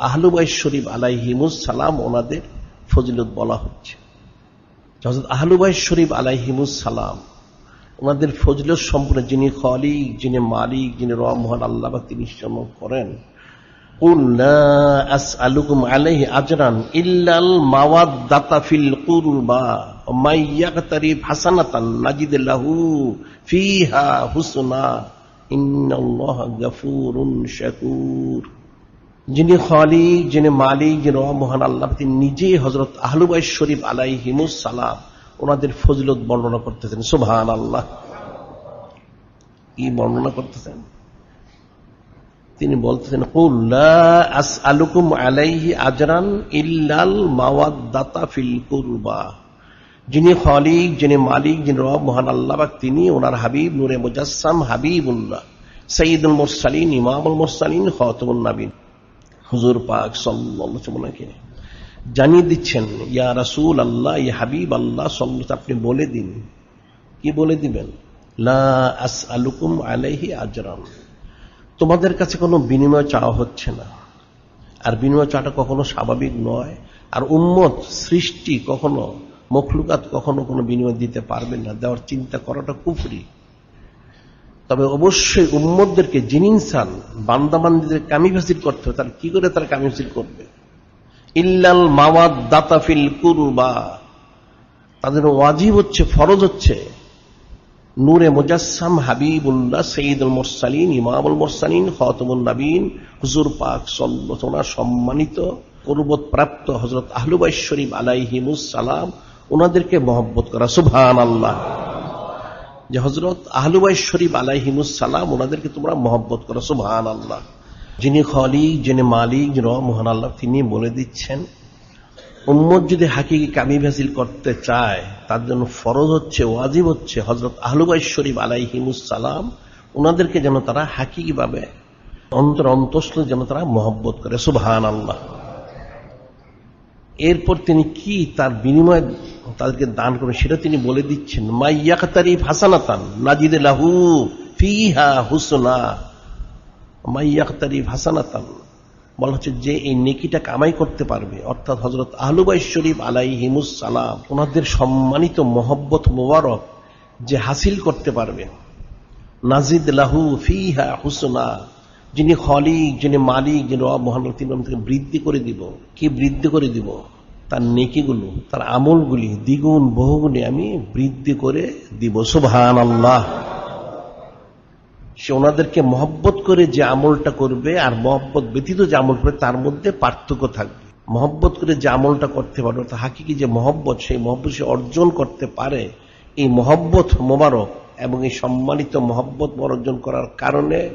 আহলুবাই শরীফ আলাইহিমুস সালাম ওনাদের ফজিলত বলা হচ্ছে। হজরত আহলুবাই শরীফ আলাইহিমুস সালাম ওনাদের ফজিলত সম্পূর্ণ যিনি খলিক, যিনি মালিক, যিনি রহমান আল্লাহ বা তিনি করেন। ফিহা শাকুর। যিনি খালিক, যিনি মালিক, যিনি মহান আল্লাহ, তিনি নিজেই হজরত আহলুবাই শরীফ আলাইহিমুস সালাম ওনাদের ফজলত বর্ণনা করতেছেন। সুবহান আল্লাহ কি বর্ণনা করতেছেন? তিনি বলতেছেন আলুকুম আলাইহি আজরান ইল্লাল মাওয়াদ্দাতা ফিল কুরবা। যিনি খালিক, যিনি মালিক, যিনি রব, মহান আল্লাহ তিনি ওনার হাবিব নূরে মুজাসসাম হাবিবুল্লাহ সঈদুল মুরসালিন, ইমামুল মুরসালিন খতমুল নাবিন। হুজুর পাক সাল্লাকে জানিয়ে দিচ্ছেন, ইয়া রাসুল আল্লাহ, ইয়া হাবিব আল্লাহ সাল্লাহ আপনি বলে দিন। কি বলে দিবেন? লা আলুকুম আলাইহি তোমাদের কাছে কোনো বিনিময় চাওয়া হচ্ছে না। আর বিনিময় চাওয়াটা কখনো স্বাভাবিক নয়। আর উন্মত সৃষ্টি কখনো, মখলুকাত কখনো কোনো বিনিময় দিতে পারবে না। দেওয়ার চিন্তা করাটা কুফরি। তবে অবশ্যই উম্মদদেরকে যিনি ইনসান, বান্দাবান্দিদের কামি হাসিল করতে হবে, তার কি করে তারা কামি হাসিল করবে? ইল্লাল মাওয়াদ দাতাফিল কুরবা। তাদের ওয়াজিব হচ্ছে, ফরজ হচ্ছে, নূরে মুজাসসাম হাবিবুল্লাহ সঈদুল মোরসালিন, ইমামুল মোরসালিন খতমুল নবীন হুজুর পাক সল্লোচনা সম্মানিত পূর্বত প্রাপ্ত হজরত আহলুবাই শরীফ আলাইহিমুস সালাম ওনাদেরকে মহব্বত করা সুভান আল্লাহ যে হজরত আহলুবাই শরীফ আলাইহিমুস সালাম, ওনাদেরকে তোমরা মহব্বত করো সুবহান আল্লাহ যিনি খলিক, যিনি মালিক মহান আল্লাহ, তিনি বলে দিচ্ছেন, উম্মত যদি হাকিকি কামি হাসিল করতে চায়, তার জন্য ফরজ হচ্ছে, ওয়াজিব হচ্ছে হজরত আহলুবাই শরীফ আলাইহিমুস সালাম, ওনাদেরকে যেন তারা হাকিকি ভাবে অন্তর অন্তস্থ যেন তারা মহব্বত করে সুবহান আল্লাহ এরপর তিনি কি তার বিনিময় তাদেরকে দান করবেন সেটা তিনি বলে দিচ্ছেন মাইয়াকাতারি হাসানাতান নাজিদ লাহু ফিহা হুসনা। মাইয়াকাতারি হাসানাতান বলা হচ্ছে যে এই নেকিটা কামাই করতে পারবে, অর্থাৎ হজরত আহলুবাই শরীফ আলাই হিমুস সালাম, ওনাদের সম্মানিত মোহব্বত মোবারক যে হাসিল করতে পারবে। নাজিদ লাহু ফিহা হুসনা। যিনি খলিক, যিনি মালিক, যিনি রব মহান তিনি থেকে বৃদ্ধি করে দিব। কি বৃদ্ধি করে দিব? তার নেকিগুলো, তার আমলগুলি দ্বিগুণ, বহুগুণে আমি বৃদ্ধি করে দিব। সুবহান আল্লাহ সে ওনাদেরকে মহব্বত করে যে আমলটা করবে আর মহব্বত ব্যতীত যে আমল করবে, তার মধ্যে পার্থক্য থাকবে। মহব্বত করে যে আমলটা করতে পারবে, অর্থাৎ হাকিকি যে মহব্বত, সেই মহব্বত সে অর্জন করতে পারে। এই মহব্বত মোবারক এবং এই সম্মানিত মহব্বত অর্জন করার কারণে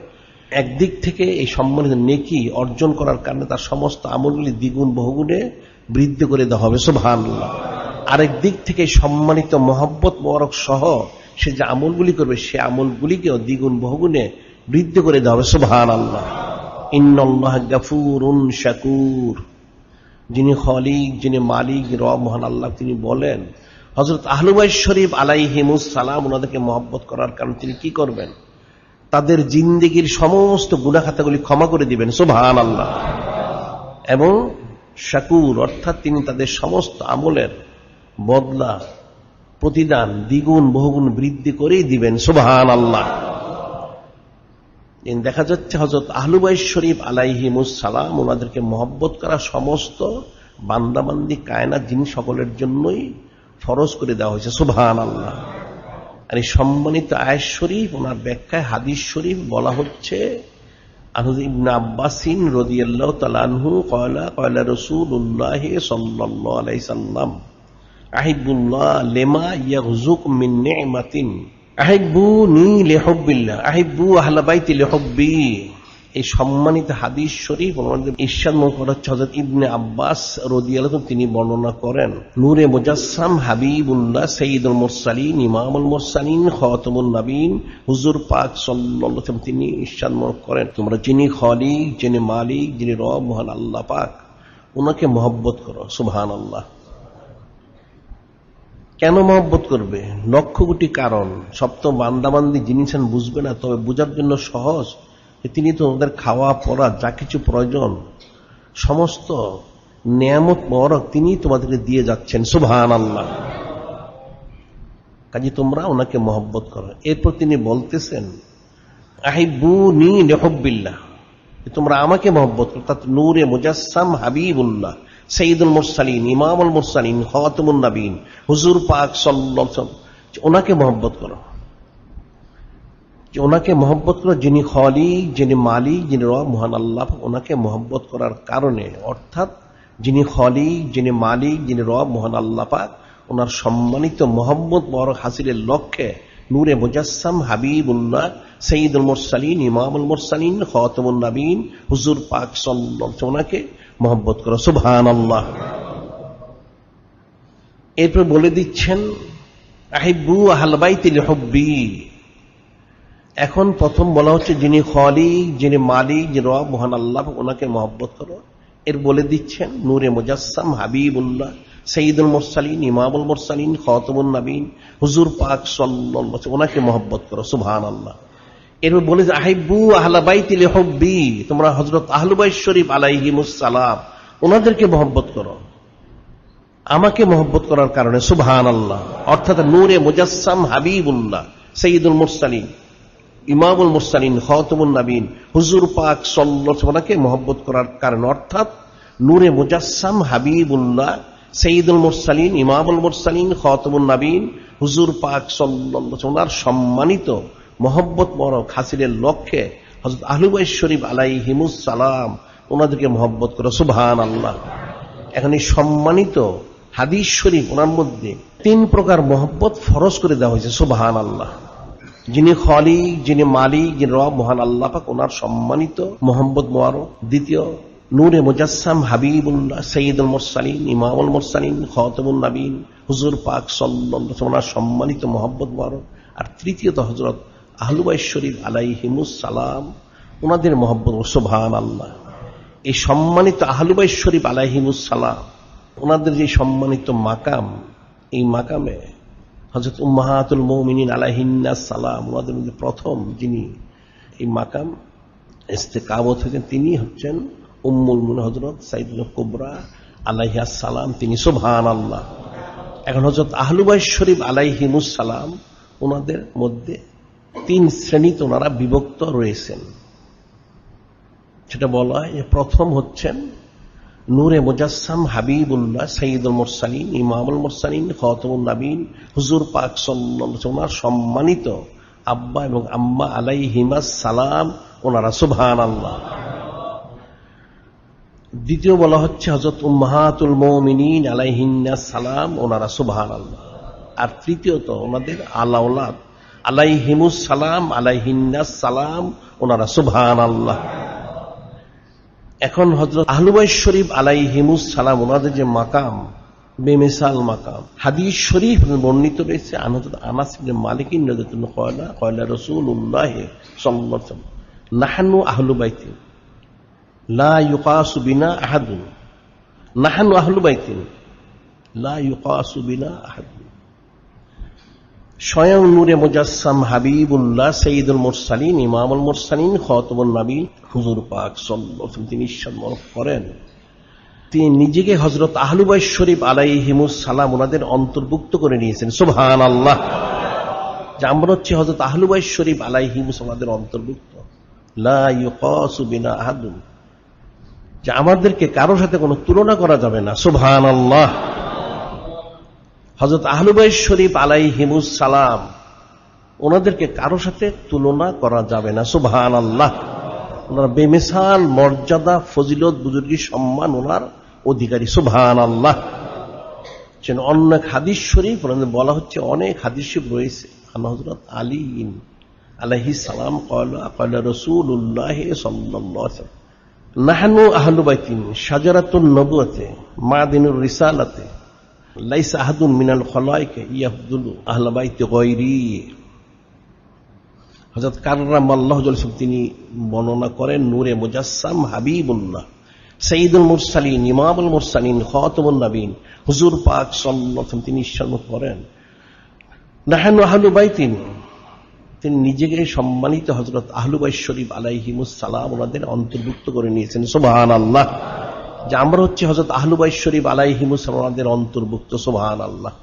একদিক থেকে এই সম্মানিত নেকি অর্জন করার কারণে তার সমস্ত আমলগুলি দ্বিগুণ বহুগুণে বৃদ্ধি করে দেওয়া হবে, সুবহানাল্লাহ। আরেক দিক থেকে সম্মানিত মহব্বত মোবারক সহ সে যে আমলগুলি করবে, সে আমলগুলিকেও দ্বিগুণ বহুগুণে বৃদ্ধি করে দেওয়া হবে সুবহান আল্লাহ ইন্নআল্লাহ গাফুরুন শাকুর। যিনি খলিক, যিনি মালিক র মহান আল্লাহ তিনি বলেন হজরত আহলুবাই শরীফ আলাইহিমুস সালাম ওনাদেরকে মহব্বত করার কারণে তিনি কি করবেন? তাদের জিন্দিগির সমস্ত গুণাখাতাগুলি ক্ষমা করে দিবেন সুবহান আল্লাহ এবং শাকুর, অর্থাৎ তিনি তাদের সমস্ত আমলের বদলা, প্রতিদান, দ্বিগুণ, বহুগুণ বৃদ্ধি করেই দিবেন সুবহান আল্লাহ দেখা যাচ্ছে হজরত আহলুবাই শরীফ আলাইহিমুসালাম ওনাদেরকে মহব্বত করা সমস্ত বান্দাবান্দি কায়না যিনি সকলের জন্যই ফরজ করে দেওয়া হয়েছে সুবহান আল্লাহ আর এই সম্মানিত আয়েশ শরীফ, ওনার ব্যাখ্যায় হাদিস শরীফ বলা হচ্ছে আহিবু তালানহু কয়লা কয়লা সাল্লাহ আলাই সাল্লাম লেমা নি লেহব্বিল্লাহ আহিব্বু আহলাবাইতি লেহব্বি। এই সম্মানিত হাদিস শরীফ ঈর্ষাদ মুখর হচ্ছে হজরত ইবনে আব্বাস রদিয়াল তিনি বর্ণনা করেন, নূরে মুজাসসাম হাবিবুল্লাহ সঈদুল মোরসালিন, ইমামুল মোরসালিন খতমুল নবীন হুজুর পাক সাল্লাহ তিনি ঈর্ষাদ মুখ করেন, তোমরা যিনি খলিক, যিনি মালিক, যিনি রব, মহান আল্লাহ পাক ওনাকে মহব্বত করো সুবহান আল্লাহ কেন মহব্বত করবে? লক্ষ কোটি কারণ। সপ্তম বান্দাবান্দি জিনিস বুঝবে না, তবে বোঝার জন্য সহজ। তিনি তো ওদের খাওয়া পড়া যা কিছু প্রয়োজন, সমস্ত নিয়ামত মরক তিনি তোমাদেরকে দিয়ে যাচ্ছেন। সুবহান আল্লাহ কাজে তোমরা ওনাকে মহব্বত করো। এরপর তিনি বলতেছেন আহিবু নি নেহব্বিল্লাহ তোমরা আমাকে মহব্বত করো। তার নূরে মুজাসসাম হাবিবুল্লাহ সঈদুল মুরসালিন, ইমামুল মুরসালিন, খাতামুন নবীন, হুজুর পাক আলাইহি ওনাকে মহব্বত করো। যে ওনাকে মহব্বত করো যিনি খলিক, যিনি মালিক, যিনি রব, মহান আল্লাহ, ওনাকে মহব্বত করার কারণে, অর্থাৎ যিনি খলিক, যিনি মালিক, যিনি রব, মহান আল্লাহ পাক, ওনার সম্মানিত মোহাম্মদ বরক হাসিলের লক্ষ্যে নূরে মুজাসসাম হাবিবুল্লাহ সঈদুল মুরসালিন, ইমামুল মুরসালিন, খাতামুন নবীন হুজুর পাক সাল্লাল্লাহু ওনাকে মহব্বত করো। সুবহানাল্লাহ। এরপর বলে দিচ্ছেন আহিবু আহলবাইতিল হব্বি এখন প্রথম বলা হচ্ছে যিনি খলিক, যিনি মালিক, যিনি রব, মহান আল্লাহ, ওনাকে মহব্বত করো। এর বলে দিচ্ছেন, নূরে মুজাসসাম, হাবিবুল্লাহ সঈদুল মোরসালিন, ইমামুল মোরসালিন খতমুল নবীন, হুজুর পাক সাল্লাল্লাহু ওনাকে মহব্বত করো সুহান আল্লাহ এরপর বলে যে আহিবু আহলাবাইতিল হব্বি তোমরা হজরত আহলুবাই শরীফ আলাইহিমুস সালাম, ওনাদেরকে মহব্বত করো। আমাকে মহব্বত করার কারণে সুবহান আল্লাহ অর্থাৎ নূরে মুজাসসাম, হাবিবুল্লাহ সঈদুল মুরসালিন। ইমামুল মুরসালিন খতমুন নবীন, হুজুর পাক সল্লাকে মহব্বত করার কারণ, অর্থাৎ নূরে মুজাসসাম হাবিবুল্লাহ সঈদুল মুরসালিন, ইমামুল মুরসালিন খতমুন নবীন, হুজুর পাক সল্লাহ ওনার সম্মানিত মহব্বত মরক হাসিলের লক্ষ্যে হজরত আহলুবাই শরীফ আলাইহিমুস সালাম ওনাদেরকে মহব্বত করো সুবহান আল্লাহ এখন এই সম্মানিত হাদিস শরীফ ওনার মধ্যে তিন প্রকার মহব্বত ফরজ করে দেওয়া হয়েছে সুবহান আল্লাহ যিনি খলিক, যিনি মালিক, যিনি রব, মহান আল্লাপাক ওনার সম্মানিত মোহাম্মদ মোয়ারক দ্বিতীয়, নূরে মুজাসসাম হাবিবুল্লাহ সঈদুল মুরসালিন, ইমামুল মুরসালিন খতমুল নবীন হুজুর পাক ওনার সম্মানিত মোহাম্মদ মোয়ারক আর তৃতীয়ত হজরত আহলুবাই শরীফ আলাইহিমুস সালাম, ওনাদের মোহাম্মদ সুবহান আল্লাহ এই সম্মানিত আহলুবাই শরীফ আলাইহিমুস সালাম, ওনাদের যে সম্মানিত মাকাম, এই মাকামে হজরত উম্মাহাতুল মৌমিনিন আলাহিন্না সালাম ওনাদের মধ্যে প্রথম যিনি এই মাকাম ইস্তেকামত হয়েছেন, তিনি হচ্ছেন উম্মুল মুন হজরত সাইদুল কুবরা আলাইহা সালাম। তিনি সুবহান আল্লাহ এখন হজরত আহলুবাই শরীফ আলাইহিমুস সালাম ওনাদের মধ্যে তিন শ্রেণীতে ওনারা বিভক্ত রয়েছেন। সেটা বলা হয় প্রথম হচ্ছেন নূরে মুজাসসাম হাবিবুল্লাহ সঈদুল মুরসালিন, ইমামুল মুরসালিন খতমুল নবীন হুজুর পাক ওনার সম্মানিত আব্বা এবং আম্মা আলাইহিমাস সালাম, ওনারা সুবহান আল্লাহ দ্বিতীয় বলা হচ্ছে হজরত উম্মাহাতুল মৌমিনিন আলাইহিন্নাস সালাম, ওনারা সুবহান আল্লাহ আর তৃতীয়ত ওনাদের আলাউলাদ আলাইহিমুস সালাম আলাইহিন্নাস সালাম, ওনারা সুবহান আল্লাহ এখন হজরত আহলুবাই শরীফ আলাইহিমুস সালাম, ওনাদের যে মাকাম, বেমিসাল মাকাম, হাদিস শরীফ বর্ণিত রয়েছে আনহদ আনাস মালিকিন রাদিয়াল্লাহু কয়লা কয়লা সাল্লাল্লাহু আলাইহি ওয়াসাল্লাম, নাহনু আহলু বাইতি, লা ইউকাসু বিনা আহাদুন, নাহনু আহলু বাইতিন লা ইউকাসু বিনা আহাদুন। স্বয়ং নূরে মুজাসসাম হাবিবুল্লাহ সঈদুল মুরসালিন, ইমামুল মুরসালিন খতমুল নবীন, হুজুর পাক তিনি সম্মান করেন। তিনি নিজেকে হজরত আহলুবাই শরীফ আলাইহিমুস সালাম ওনাদের অন্তর্ভুক্ত করে নিয়েছেন। সুবহান আল্লাহ যে আমরা হচ্ছে হজরত আহলুবাই শরীফ অন্তর্ভুক্ত। লা ইউকাসু বিনা আহাদুন। যে আমাদেরকে কারোর সাথে কোনো তুলনা করা যাবে না। সুবহান আল্লাহ হজরত আহলুবাই শরীফ আলাই হিমুস সালাম, ওনাদেরকে কারও সাথে তুলনা করা যাবে না সুবহান আল্লাহ ওনার বেমিসাল, মর্যাদা, ফজিলত, বুজুর্গি, সম্মান ওনার অধিকারী সুবহান আল্লাহ অন্য এক হাদিস শরীফ ওনাদের বলা হচ্ছে অনেক হাদিস শরীফ রয়েছে। হজরত আলী আলাইহি সালাম কয়লা কয়লা রসুল্লাহ সাল্লাহ নাহানু আহলু বাইতিন সাজারাতুন নবুয়াতে, মাদিনুর রিসালাতে আহাদুন মিনাল খলাইকে ইয়াহদুলু আহলা বাইতে গয়রি হযরত কাররাম আল্লাহ তিনি বর্ণনা করেন, নূরে মুজাসসাম হাবিবুল্লাহ সঈদুল মুরসালিন, ইমামুল মুরসালিন নবীন হুজুর পাক তিনি করেন। তিনি নিজেকে সম্মানিত হজরত আহলুবাই শরীফ আলাইহিমুস সালাম ওনাদের অন্তর্ভুক্ত করে নিয়েছেন। সুবহান আল্লাহ যে আমরা হচ্ছে হজরত আহলুবাই শরীফ আলাইহিমুসালাম ওনাদের অন্তর্ভুক্ত সোহান আল্লাহ